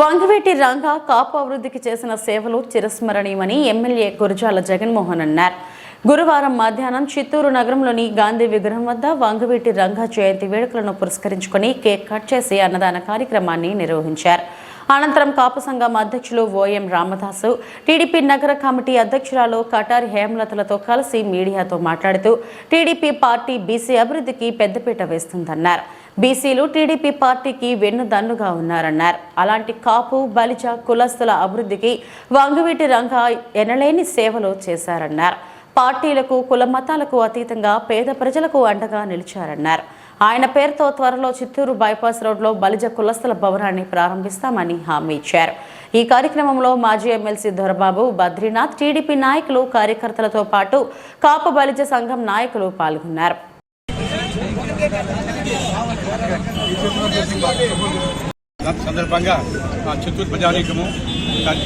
వంగవేటి రంగ కాపు అభివృద్ధికి చేసిన సేవలు చిరస్మరణీయమని ఎమ్మెల్యే గురజాల జగన్మోహన్ అన్నారు. గురువారం మధ్యాహ్నం చిత్తూరు నగరంలోని గాంధీ విగ్రహం వద్ద వంగవేటి రంగా జయంతి వేడుకలను పురస్కరించుకొని కేక్ కట్ చేసి అన్నదాన కార్యక్రమాన్ని నిర్వహించారు. అనంతరం కాపు సంఘం అధ్యక్షులు ఓఎం రామదాసు టీడీపీ నగర కమిటీ అధ్యక్షురాలు కటారి హేమలతలతో కలిసి మీడియాతో మాట్లాడుతూ టీడీపీ పార్టీ బీసీ అభివృద్ధికి పెద్దపీట వేస్తుందన్నారు. బీసీలు టీడీపీ పార్టీకి వెన్నుదన్నుగా ఉన్నారన్నారు. అలాంటి కాపు బలిజ కులస్తుల అభివృద్ధికి వంగవీటి రంగ ఎనలేని సేవలు చేశారన్నారు. పార్టీలకు కుల మతాలకు అతీతంగా పేద ప్రజలకు అండగా నిలిచారన్నారు. ఆయన పేరుతో త్వరలో చిత్తూరు బైపాస్ రోడ్లో బలిజ కులస్తుల భవనాన్ని ప్రారంభిస్తామని హామీ ఇచ్చారు. ఈ కార్యక్రమంలో మాజీ ఎమ్మెల్సీ దొరబాబు బద్రీనాథ్ టీడీపీ నాయకులు కార్యకర్తలతో పాటు కాపు బలిజ సంఘం నాయకులు పాల్గొన్నారు. సందర్భంగా మా చిత్తూరు ప్రజానీకము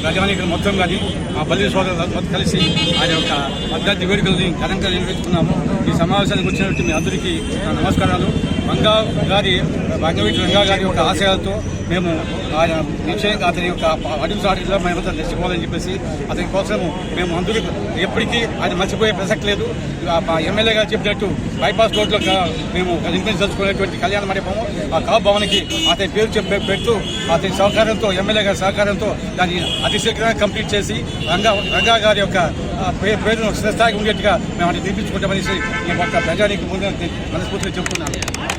ప్రజానీకం మొత్తం కానీ మా బల్లి సోదరులు కలిసి ఆయన యొక్క మద్దతు వేడుకల్ని ఘనంగా నిర్వహిస్తున్నాము. ఈ సమావేశానికి వచ్చినటువంటి మీ అందరికీ నా నమస్కారాలు. రంగా గారి రంగవీటి రంగా గారి యొక్క ఆశయాలతో మేము ఆయన నిశ్చయంగా అతని యొక్క అడుగు సాటిలో మేమంతా తెచ్చుకోవాలని చెప్పేసి అతని కోసం మేము అందరూ ఎప్పటికీ ఆయన మర్చిపోయే ప్రసక్తి లేదు. ఎమ్మెల్యే గారు చెప్పినట్టు బైపాస్ రోడ్లో మేము నిర్మించదలుచుకునేటువంటి కళ్యాణ మండపము ఆ కా భవన్కి అతని పేరు చెప్పి పెడుతూ అతని సహకారంతో ఎమ్మెల్యే గారి సహకారంతో దాన్ని అతిశీఘ్రంగా కంప్లీట్ చేసి రంగా రంగా గారి యొక్క పే- పేరును స్థాయికి ఉండేట్టుగా మేము అది నిర్మించుకుంటామనేసి ఈ యొక్క ప్రజానికి ముందు మనస్ఫూర్తిగా చెప్తున్నాను.